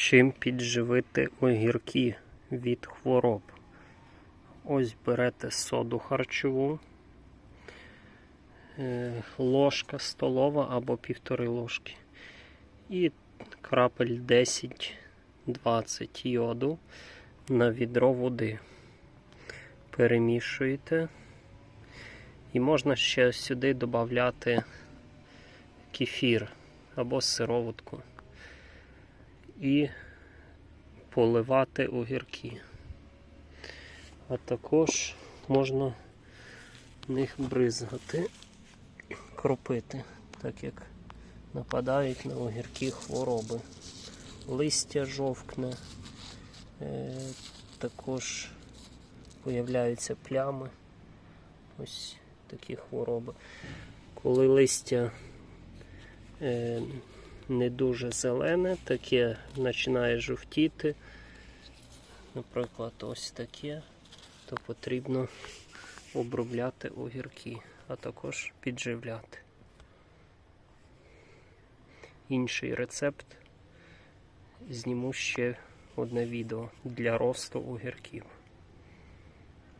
Чим підживити огірки від хвороб? Ось берете соду харчову, е, ложка столова або півтори ложки. І крапель 10-20 йоду на відро води. Перемішуєте. І можна ще сюди додати кефір або сироватку. І поливати огірки. А також можна них бризгати, кропити, так як нападають на огірки хвороби. Листя жовкне, е, також появляються плями. Ось такі хвороби. Коли листя е, не дуже зелене, таке починає жовтіти, наприклад, ось таке, то потрібно обробляти огірки, а також підживляти. Інший рецепт зніму ще одне відео для росту огірків.